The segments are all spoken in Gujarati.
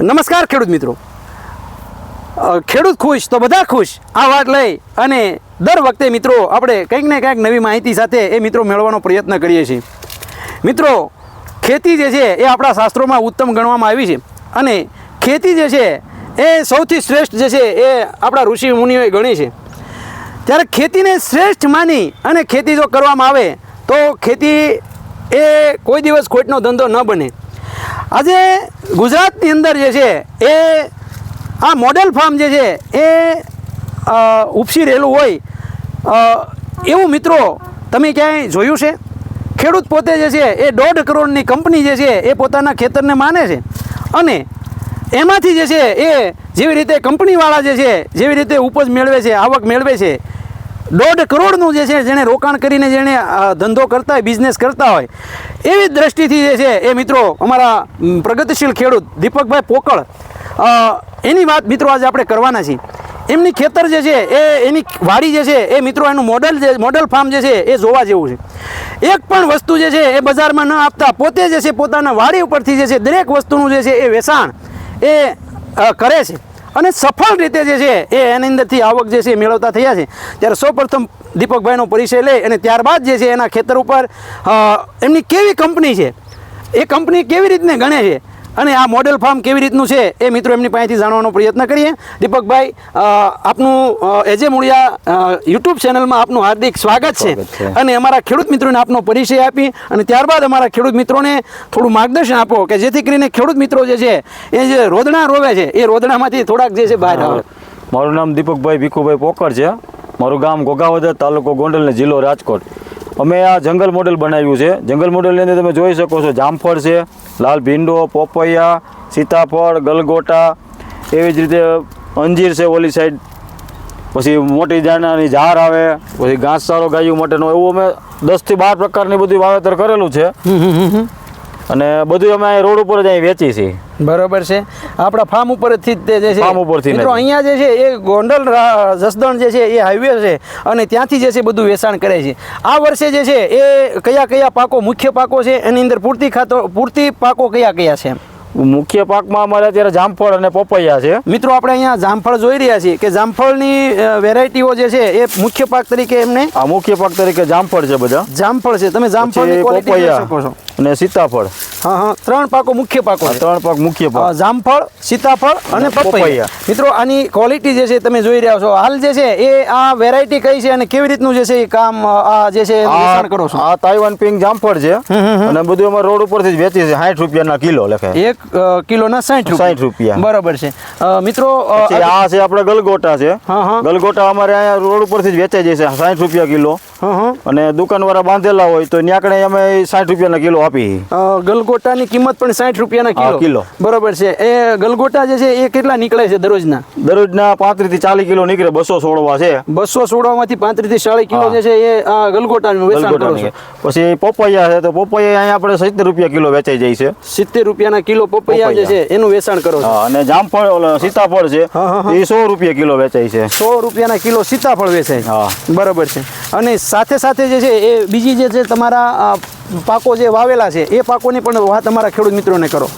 નમસ્કાર ખેડૂત મિત્રો. ખેડૂત ખુશ તો બધા ખુશ. આ વાત લઈ અને દર વખતે મિત્રો આપણે કંઈક ને કંઈક નવી માહિતી સાથે એ મિત્રો મેળવવાનો પ્રયત્ન કરીએ છીએ. મિત્રો, ખેતી જે છે એ આપણા શાસ્ત્રોમાં ઉત્તમ ગણવામાં આવી છે. અને ખેતી જે છે એ સૌથી શ્રેષ્ઠ જે છે એ આપણા ઋષિ મુનિઓએ ગણી છે. ત્યારે ખેતીને શ્રેષ્ઠ માની અને ખેતી જો કરવામાં આવે તો ખેતી એ કોઈ દિવસ ખોટનો ધંધો ન બને. આજે ગુજરાતની અંદર જે છે એ આ મોડેલ ફાર્મ જે છે એ ઉપસી રહેલું હોય. એવું મિત્રો તમે ક્યાંય જોયું છે? ખેડૂત પોતે જે છે એ દોઢ કરોડની કંપની જે છે એ પોતાના ખેતરને માને છે. અને એમાંથી જે છે એ જેવી રીતે કંપનીવાળા જે છે જેવી રીતે ઉપજ મેળવે છે, આવક મેળવે છે દોઢ કરોડનું જે છે, જેણે રોકાણ કરીને જેણે ધંધો કરતા હોય બિઝનેસ કરતા હોય, એવી દ્રષ્ટિથી જે છે, એ મિત્રો અમારા પ્રગતિશીલ ખેડૂત દીપકભાઈ પોકળ એની વાત મિત્રો આજે આપણે કરવાના છીએ. એમની ખેતર જે છે, એ, એની વાડી જે છે, એ મિત્રો એનું મોડલ જે મોડલ ફાર્મ જે છે, એ જોવા જેવું છે. એક પણ વસ્તુ જે છે, એ બજારમાં ન આપતા, પોતે જે છે, પોતાના વાડી ઉપરથી જે છે, દરેક વસ્તુનું જે છે, એ વેચાણ, એ કરે છે. અને સફળ રીતે જે છે, એ એની અંદરથી આવક જે છે, એ મેળવતા થયા છે. ત્યારે સૌપ્રથમ દીપકભાઈનો પરિચય લઈ અને ત્યારબાદ જે છે, એના ખેતર ઉપર એમની કેવી કંપની છે? એ કંપની કેવી રીતને ગણે છે? અને આ મોડેલ ફાર્મ કેવી રીતનું છે એ મિત્રો એમની પાસેથી જાણવાનો પ્રયત્ન કરીએ. દીપકભાઈ આપનું એજે મૂળિયા યુટ્યુબ ચેનલમાં આપનું હાર્દિક સ્વાગત છે. અને અમારા ખેડૂત મિત્રોને આપનો પરિચય આપી અને ત્યારબાદ અમારા ખેડૂત મિત્રોને થોડું માર્ગદર્શન આપો કે જેથી કરીને ખેડૂત મિત્રો જે છે એ જે રોદણા રોવે છે એ રોદણામાંથી થોડાક જે છે બહાર આવે. મારું નામ દીપકભાઈ ભીખુભાઈ પોકર છે. મારું ગામ ગોગાવદર તાલુકો ગોંડલ ને જિલ્લો રાજકોટ. અમે આ જંગલ મોડેલ બનાવ્યું છે. જંગલ મોડેલની અંદર તમે જોઈ શકો છો, જામફળ છે, લાલ ભીંડો, પોપૈયા, સીતાફળ, ગલગોટા, એવી જ રીતે અંજીર છે ઓલી સાઈડ પછી મોટી દાણાની ઝાર આવે, પછી ઘાસચારો ગાયું માટેનો, એવું અમે દસથી બાર પ્રકારની બધું વાવેતર કરેલું છે. અને બધું અમે રોડ ઉપર જ અહીં વેચી છીએ. બરોબર છે. આપણા ફાર્મ ઉપરથી જ તે જે છે. ફાર્મ ઉપરથી મિત્રો અહીંયા જે છે એ ગોંડલ જસદણ જે છે એ હાઈવે છે અને ત્યાંથી જે છે બધું વેચાણ કરે છે. આ વર્ષે જે છે એ કયા કયા પાકો મુખ્ય પાકો છે? એની અંદર પૂરતી ખાતો પૂરતી પાકો કયા કયા છે? મુખ્ય પાકમાં અમારે અત્યારે જામફળ અને પપૈયા છે. મિત્રો આપણે અહીંયા જામફળ જોઈ રહ્યા છીએ કે જામફળની વેરાયટીઓ જે છે એ મુખ્ય પાક તરીકે એમને આ મુખ્ય પાક તરીકે જામફળ છે બધા. જામફળ છે. તમે જામફળ પપૈયા. શકો છો. અને સીતાફળ. હા હા ત્રણ પાકો મુખ્ય પાકો ત્રણ પાક મુખ્ય પાક. જામફળ સીતાફળ અને પપૈયા. મિત્રો આની ક્વોલિટી જે છે તમે જોઈ રહ્યા છો. હાલ જે છે એ આ વેરાયટી કઈ છે અને કેવી રીતનું જે છે એ કામ આ જે છે વેચાણ કરો છો? આ તાઇવાન પિંક જામફળ છે. અને બધું અમારે રોડ ઉપરથી જ વેચી છે. સાઠ રૂપિયાના કિલો લખે. એક કિલોના સાઠ 60 રૂપિયા. બરાબર છે. મિત્રો આ છે આપણે ગલગોટા છે. હા, હા. ગલગોટા અમારે અહીંયા રોડ ઉપરથી જ વેચાઈ જાય છે. સાઠ રૂપિયા કિલો. અને દુકાનવાળા બાંધેલા હોય તો ન્યાકણે અમે સાઠ રૂપિયાના કિલો આપી. ગલગોટા ગલગોટાની કિંમત પણ સાઠ રૂપિયાના ના કિલો કિલો. બરોબર છે. એ ગલગોટા જે છે એ કેટલા નીકળે છે દરરોજના? દરરોજના પાંત્રીસથી ચાલીસ કિલો નીકળે બસો સોળવા છે. બસો સોળમાંથી પાંત્રીસથી ચાલીસ કિલો જે છે એ ગલગોટા ગલગોટાનું વેચાણ કરો છો. પછી પપૈયા છે તો પપૈયા અહીંયા આપણે સિત્તેર રૂપિયા કિલો વેચાઈ જાય છે. સિત્તેર રૂપિયાના કિલો પપૈયા જે છે એનું વેચાણ કરો છો. અને જામફળ સીતાફળ છે. એ સો રૂપિયા કિલો વેચાય છે. સો રૂપિયાના કિલો સીતાફળ વેચાય. બરાબર છે. અને સાથે સાથે જે છે એ બીજી જે છે તમારા પાકો જે વાવેલા છે એ પાકોની પણ વાત તમારા ખેડૂત મિત્રોને કરો.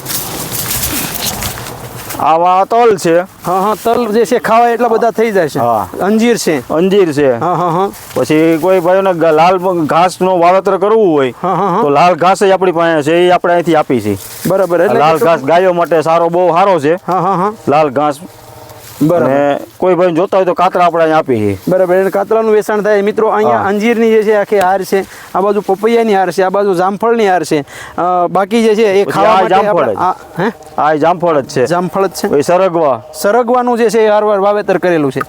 આવા તલ છે. હા હા તલ જે છે ખાવા એટલા બધા થઈ જાય છે. હા. અંજીર છે. અંજીર છે. હા હા હા. પછી કોઈ ભાઈઓને લાલ ઘાસનું વાવેતર કરવું હોય હા, હા, હા. તો લાલ ઘાસ જ આપણી પાસે છે એ આપણે અહીંથી આપી છીએ બરાબર લાલ ઘાસ ગાયો માટે સારો બહુ સારો છે. હા હા હા. લાલ ઘાસ બરાબર. અને કોઈ ભાઈ જોતા હોય તો કાતરા આપણે આપી છીએ બરાબર એટલે કાતરાનું વેચાણ થાય. મિત્રો અહીંયા અંજીરની જે છે આખી હાર છે આ બાજુ પપૈયાની હાર છે આ બાજુ જામફળની હાર છે. બાકી જે છે એ ખાવા જામફળ હે? આ જામફળ જ છે. જામફળ જ છે? સરગવા. સરગવાનું જે છે એ હારવાર વાવેતર કરેલું છે.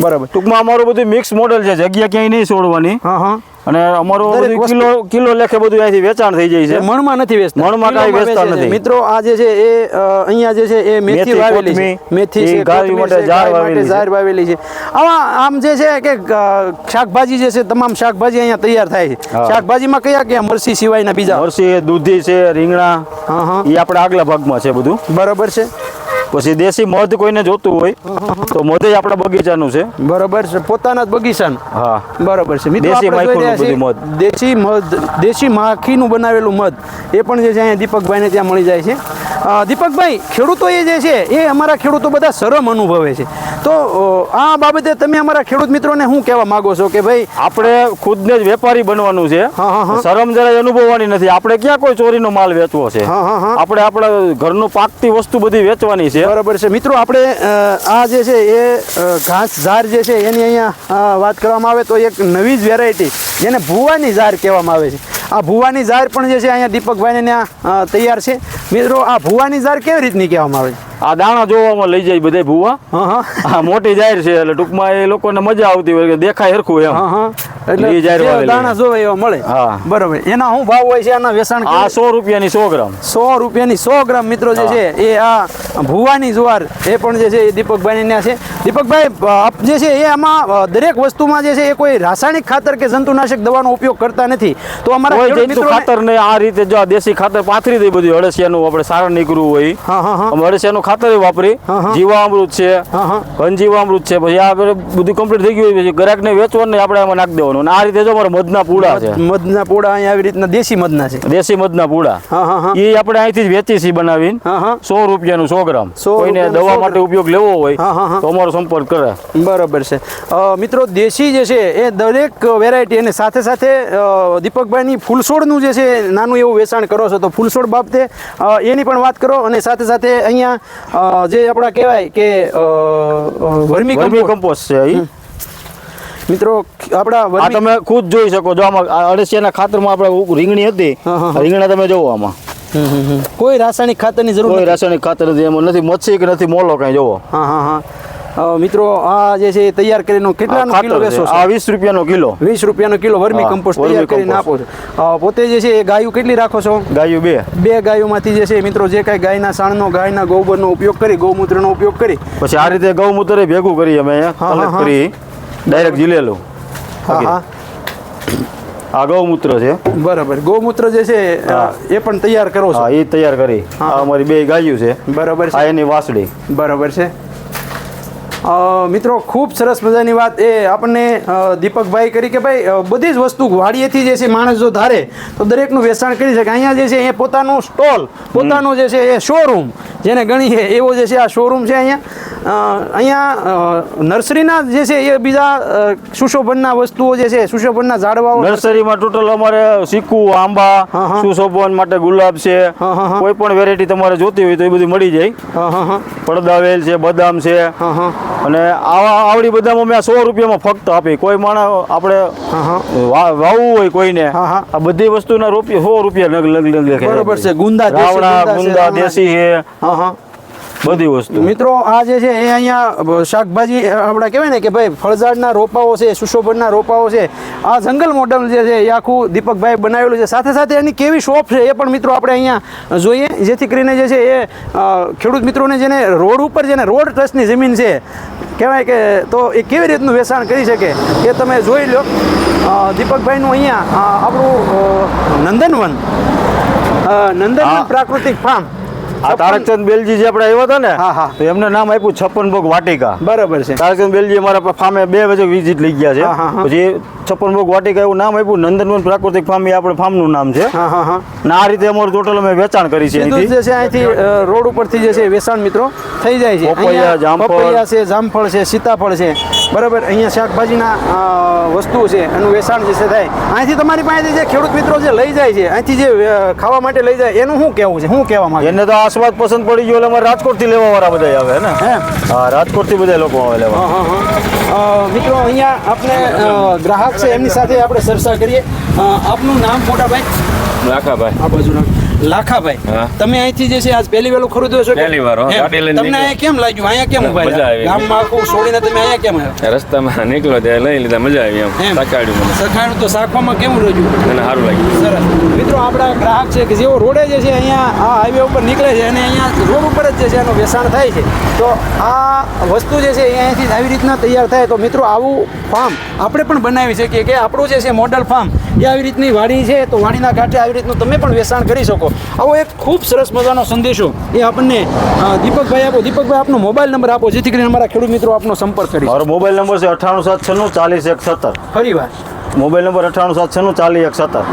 બરાબર. ટૂંકમાં અમારું બધું મિક્સ મોડેલ છે. જગ્યા ક્યાંય નહીં છોડવાની. હા હા. અને અમારું કિલો કિલો લેખે બધું અહીંથી વેચાણ થઈ જાય છે. મણમાં નથી વેચતા. મણમાં કાંઈ વેચતા નથી. મિત્રો આ જે છે એ અહીંયા જે છે એ મેથી વાવેલી છે. મેથી છે ગાય માટે જાર વાવેલી છે. જાર વાવેલી છે. આમાં આમ જે છે કે શાકભાજી જે છે તમામ શાકભાજી અહીંયા તૈયાર થાય છે. શાકભાજીમાં કયા કયા મરસી સિવાયના બીજા? મરસી દૂધી છે રીંગણા હા હા. એ આપણે આગલા ભાગમાં છે બધું. બરાબર છે. પછી દેશી મધ કોઈને જોતું હોય તો મધ આપણા બગીચાનું છે. બરોબર છે પોતાના જ બગીચાનું? હા. બરોબર છે. દેશી માખી મધ. દેશી મધ દેશી માખીનું બનાવેલું મધ. એ પણ જે છે અહીંયા દીપકભાઈને ત્યાં મળી જાય છે. દીપકભાઈ ખેડૂતો એ જે છે એ અમારા ખેડૂતો બધા શરમ અનુભવે છે. તો આ બાબતે તમે અમારા ખેડૂત મિત્રોને શું કહેવા માંગો છો કે ભાઈ આપણે ખુદને જ વેપારી બનવાનું છે. હા, હા, હા. શરમ જરાય અનુભવવાની નથી. આપણે ક્યાં કોઈ ચોરીનો માલ વેચવો છે? હા, હા, હા. આપણે આપણા ઘરનું પાકતી વસ્તુ બધી વેચવાની છે. બરાબર છે. મિત્રો આપણે આ જે છે એ ઘાસ ઝાર જે છે એની અહીંયા વાત કરવામાં આવે તો એક નવી જ વેરાયટી જેને ભૂવાની ઝાર કહેવામાં આવે છે. આ ભુવાની ઝાર પણ જે છે અહીંયા દીપકભાઈને ત્યાં તૈયાર છે. મિત્રો, આ ભુવાની ઝાર કેવી રીતની કહેવામાં આવે છે? આ દાણા જોવામાં લઈ જાય બધા ભૂવા. આ મોટી જાહેર છે એટલે ટૂંકમાં એ લોકોને મજા આવતી હોય કે દેખાય હરખું એમ. એટલે ઈ જાહેર દાણા જોવે એવા મળે. હા. બરોબર. એના શું ભાવ હોય છે? આના વેચાણ આ સો રૂપિયાની સો ગ્રામ. સો રૂપિયાની સો ગ્રામ મિત્રો જે છે એ આ ભુવાની જુવાર એ પણ જે છે એ દીપકભાઈ ત્યાં છે. દીપકભાઈ આપ જે છે એ આમાં દરેક વસ્તુમાં જે છે એ કોઈ રાસાયણિક ખાતર કે જંતુનાશક દવાનો ઉપયોગ કરતા નથી. તો અમારા મિત્રોને- ખાતર ને આ રીતે જો આ દેશી ખાતર પાથરી દઈ બધું અળસિયાનું આપણે સારા નીકળવું હોય. હા હા હા. અળસિયાનું ખાતર વાપરી. જીવામૃત છે. હા છે. પછી આ બધું કમ્પ્લીટ થઈ ગયું પછી ગ્રાહકને વેચવાનું આપણે આમાં નાખી દેવાનું. અને આ રીતે જો અમારે મધના પૂડા છે. મધના પૂડા અહીંયા આવી રીતના દેશી મધના છે. દેશી મધના પૂડા એ આપણે અહીંથી જ વેચી છીએ બનાવીને. સો રૂપિયાનું સો ગ્રામ. કોઈને દવા માટે ઉપયોગ લેવો હોય. તો અમારો સંપર્ક કરે. બરાબર છે. મિત્રો દેશી જે છે એ દરેક વેરાયટી અને સાથે સાથે દીપકભાઈની ફૂલછોડનું જે છે નાનું એવું વેચાણ કરો છો તો ફૂલછોડ બાબતે એની પણ વાત કરો અને સાથે સાથે અહીંયા જે આપણા કહેવાય કે વર્મી વર્મી કમ્પોસ્ટ. છે. મિત્રો આપણા આ તમે ખુદ જોઈ શકો જો આમાં અળસિયાના ખાતરમાં આપણે રીંગણી હતી. રીંગણા તમે જોવો આમાં. કોઈ રાસાયણિક ખાતરની જરૂર કોઈ રાસાયણિક ખાતર નથી એમાં નથી મચ્છી કે નથી મોલો કઈ જોવો. હા હા હા. મિત્રો આ જે છે તૈયાર કરીને કેટલાનો કિલો વેચો છો? આ વીસ રૂપિયાનો કિલો. વીસ રૂપિયાનો કિલો વર્મી કમ્પોસ્ટ તૈયાર કરીને આપો છો. પોતે જે છે એ ગાયું કેટલી રાખો છો? ગાયું બે. બે ગાયોમાંથી જે છે મિત્રો જે કાંઈ ગાયના સાણનો ગાયના ગોબરનો ઉપયોગ કરી ગૌમૂત્રનો ઉપયોગ કરી. પછી આ રીતે ગૌમૂત્ર ભેગું કરી અમે કલેક્ટ કરી. ડાયરેક્ટ જીલેલું. હા હા. આ ગૌમૂત્ર છે. બરાબર. ગૌમૂત્ર જે છે એ પણ તૈયાર કરો છો? એ તૈયાર કરી. આ અમારી બે ગાયું છે. બરાબર આ એની વાસળી. બરાબર છે. મિત્રો, ખૂબ સરસ મજાની વાત એ આપણને દીપકભાઈ કરી કે ભાઈ બધી જ વસ્તુ વાડીએથી જે છે માણસ જો ધારે, તો દરેકનું વેચાણ કરી શકે. અહીંયા જે છે એ પોતાનું સ્ટોલ, પોતાનું જે છે એ શોરૂમ જેને ગણીએ એવો જે છે આ શોરૂમ છે અહીંયા અહીંયા નર્સરીના જે છે એ બીજા સુશોભનના વસ્તુઓ જે છે સુશોભનના ઝાડવાઓ નર્સરીમાં ટોટલ અમારે ચીકુ આંબા. સુશોભન માટે ગુલાબ છે. કોઈ પણ વેરાયટી તમારે જોતી હોય તો એ બધી મળી જાય પડદાવેલ છે બદામ છે અને આવા આવડી બદામ અમે સો રૂપિયામાં ફક્ત આપી કોઈ માણસ આપણે વાવવું હોય કોઈને. આ બધી વસ્તુના રૂપિયા સો રૂપિયા લગ લગ લગ બરોબર છે. ગુંદા રાવણા ગુંદા. દેશી છે હા હા. બધી વસ્તુ. મિત્રો આ જે છે એ અહીંયા શાકભાજી આપણે કહેવાય ને કે ભાઈ ફળઝાડના રોપાઓ છે સુશોભનના રોપાઓ છે આ જંગલ મોડલ જે છે એ આખું દીપકભાઈ બનાવેલું છે. સાથે સાથે એની કેવી શોપ છે એ પણ મિત્રો આપણે અહીંયા જોઈએ. જેથી કરીને જે છે એ ખેડૂત મિત્રોને જેને રોડ ઉપર જેને રોડ ટ્રસ્ટની જમીન છે કહેવાય કે તો એ કેવી રીતનું વેચાણ કરી શકે એ તમે જોઈ લો. દીપકભાઈનું અહીંયા આપણું નંદનવન નંદનવન પ્રાકૃતિક ફાર્મ. આ તારકચંદ બેલજી જે આપણે આવ્યા હતા ને હા, હા. તો એમને નામ આપ્યું છપ્પન ભોગ વાટિકા. બરાબર છે. તારકચંદ બેલજી અમારા ફામે બે વજે વિઝિટ લઈ ગયા છે. પછી છપ્પન ભોગ વાટિકા એવું નામ આપ્યું નંદનવન પ્રાકૃતિક ફાર્મ એ આપણે ફાર્મનું નામ છે. અને આ રીતે અમારું ટોટલ અમે વેચાણ કરી છે જ છે અહીંથી રોડ ઉપરથી જે છે વેચાણ મિત્રો થઈ જાય છે. પપૈયા, જામફળ. છે જામફળ છે સીતાફળ છે. બરાબર અહીંયા શાકભાજીના વસ્તુઓ છે એનું વેચાણ જે છે થાય. અહીંથી તમારી પાસે જે ખેડૂત મિત્રો જે લઈ જાય છે અહીંથી જે ખાવા માટે લઈ જાય એનું શું કહેવું છે? શું કહેવા માંગે? એને તો આ પસંદ પડી ગયો એટલે અમારે રાજકોટથી લેવા વાળા બધા આવે ને? હે? હા રાજકોટથી બધા લોકો આવે લેવા. હા હા હા. મિત્રો અહીંયા આપણે ગ્રાહક છે એમની સાથે આપણે ચર્ચા કરીએ. આપનું નામ મોટાભાઈ? રાખાભાઈ લાખાભાઈ. આ બાજુના. લાખાભાઈ તમે અહીંથી જે છે આજ પહેલી વેલું ખરીદ્યો છો પહેલી વાર, તમને અહીંયા કેમ લાગ્યું? અહીંયા કેમ ઊભા મજા? આવી. ગામમાં આખું છોડીને તમે અહીંયા કેમ આવ્યા? રસ્તામાં નીકળ્યો ત્યાં લઈ લીધા મજા આવી એમ. સકાળ્યું મને. તો શાકવામાં કેવું રહ્યું? મને સારું લાગ્યું. સરસ. મિત્રો આપણા ગ્રાહક છે કે જેઓ રોડે જે છે અહીંયા આ હાઈવે ઉપર નીકળે છે અને અહીંયા રોડ ઉપર જ જે છે એનું વેચાણ થાય છે તો આ વસ્તુ જે છે અહીંયાથી આવી રીતના તૈયાર થાય. તો મિત્રો આવું ફાર્મ આપણે પણ બનાવી શકીએ કે આપણું જે છે મોડલ ફાર્મ એ આવી રીતની વાડી છે તો વાડીના કાંઠે આવી રીતનું તમે પણ વેચાણ કરી શકો. શકો આવો એક ખૂબ સરસ મજાનો સંદેશો એ આપણને દીપકભાઈ આપો. દીપકભાઈ આપનો મોબાઈલ નંબર આપો જેથી કરીને અમારા ખેડૂત મિત્રો આપનો સંપર્ક કરી મારો મોબાઈલ નંબર છે અઠ્ઠાણું સાત છન્નું ચાલીસ એક સત્તર ફરી વાર. મોબાઈલ નંબર અઠ્ઠાણું સાત છન્નું ચાલીસ એક સત્તર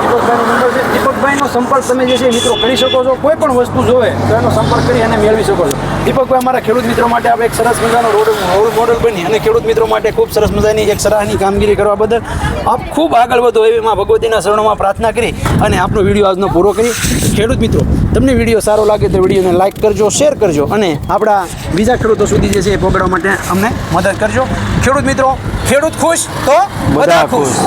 દીપકભાઈનો નંબર છે. દીપકભાઈનો સંપર્ક તમે જે છે મિત્રો કરી શકો છો. કોઈ પણ વસ્તુ જોવે તો એનો સંપર્ક કરી અને મેળવી શકો છો. દીપકભાઈ અમારા ખેડૂત મિત્રો માટે આપણે એક સરસ મજાનો રોડ રોલ મોડલ બની અને ખેડૂત મિત્રો માટે ખૂબ સરસ મજાની એક સરાહની કામગીરી કરવા બદલ આપ ખૂબ આગળ વધો એવી માં ભગવતીના શરણોમાં પ્રાર્થના કરી અને આપનો વીડિયો આજનો પૂરો કરી. ખેડૂત મિત્રો તમને વીડિયો સારો લાગે તો વિડીયોને લાઇક કરજો શેર કરજો અને આપણા બીજા ખેડૂતો સુધી જે છે એ પહોંચાડવા માટે અમને મદદ કરજો. ખેડૂત મિત્રો ખેડૂત ખુશ તો બધા ખુશ.